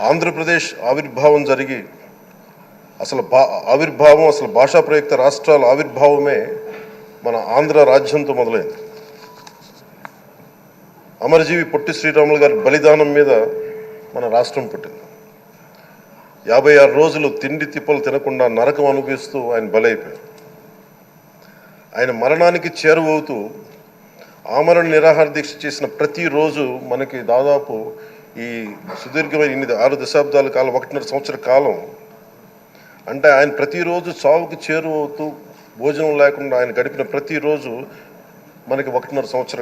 ఆంధ్రప్రదేశ్ ఆవిర్భావం జరిగి అసలు భా ఆవిర్భావం అసలు భాషా ప్రయుక్త రాష్ట్రాల ఆవిర్భావమే మన ఆంధ్ర రాజ్యంతో మొదలైంది. అమరజీవి పొట్టి శ్రీరాములు గారి బలిదానం మీద మన రాష్ట్రం పుట్టింది. యాభై ఆరు రోజులు తిండి తిప్పలు తినకుండా నరకం అనుభవిస్తూ ఆయన బలైపోయారు. ఆయన మరణానికి చేరువవుతూ ఆమరణ నిరాహార దీక్ష చేసిన ప్రతిరోజు మనకి దాదాపు ఈ సుదీర్ఘమైన ఇన్ని ఆరు దశాబ్దాల కాలం ఒకటిన్నర సంవత్సర కాలం అంటే ఆయన ప్రతిరోజు చావుకి చేరువవుతూ భోజనం లేకుండా ఆయన గడిపిన ప్రతిరోజు మనకి ఒకటిన్నర సంవత్సర